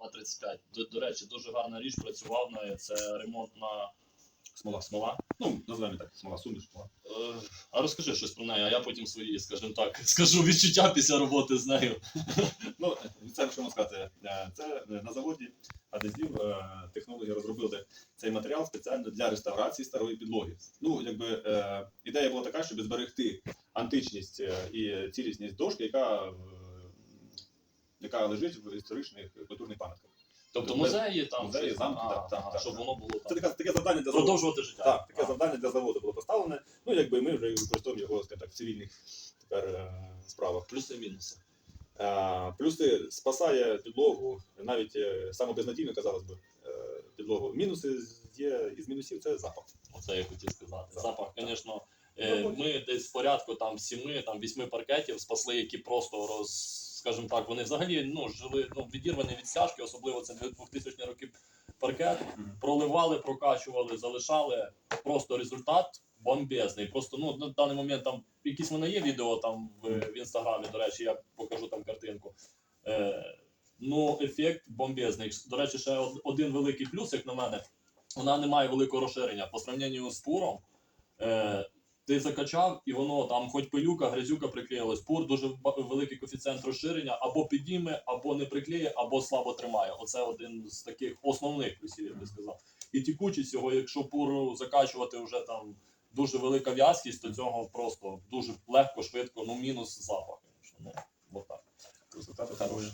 2,35. До, до речі, дуже гарна річ працював на це ремонтна Смола. смола. Ну, називаємо так, смола, суміш, смола. Е, а розкажи щось про неї, а я потім свої, скажімо так, скажу відчуття після роботи з нею. Ну, це що можна сказати, е, це е, на заводі адезів е, технологи розробили цей матеріал спеціально для реставрації старої підлоги. Ну, якби е, ідея була така, щоб зберегти античність і цілісність дошки, яка, яка лежить в історичних культурних пам'ятках. Тобто Тобто музеї там, музеї, щось, замки, а, так, так, так, щоб воно було Це там. таке, таке завдання для заводу. Продовжувати життя. Так, таке А. завдання для заводу було поставлене. Ну, якби ми вже використовуємо його, скажімо так, в цивільних тепер е, справах. Плюси і мінуси. Е, Плюси спасає підлогу, навіть е, саме безнадійно, казалось би, е, підлогу. Мінуси є із мінусів це запах. Оце я хотів сказати. Так, Запах, звісно, е, Ну, ми десь в порядку там сіми, там вісьми паркетів спасли, які просто роз, скажімо так, вони взагалі ну, жили ну, відірвані від стяжки, особливо це 2000 роки паркет. Проливали, прокачували, залишали. Просто результат бомбезний. Просто ну на даний момент там якісь в мене є відео там в, в інстаграмі. До речі, я покажу там картинку. Е, ну, ефект бомбезний. До речі, ще один великий плюс, як на мене, вона не має великого розширення. По сравненню з пуром, е, ти закачав, і воно там, хоч пилюка, грязюка приклеїлась. Пур дуже великий коефіцієнт розширення, або підійме, або не приклеє, або слабо тримає. Оце один з таких основних плюсів, я би сказав. І тікучість його, якщо пуру закачувати вже там дуже велика в'язкість, то цього просто дуже легко, швидко, ну мінус запах. Ну, отак. Результати хороші.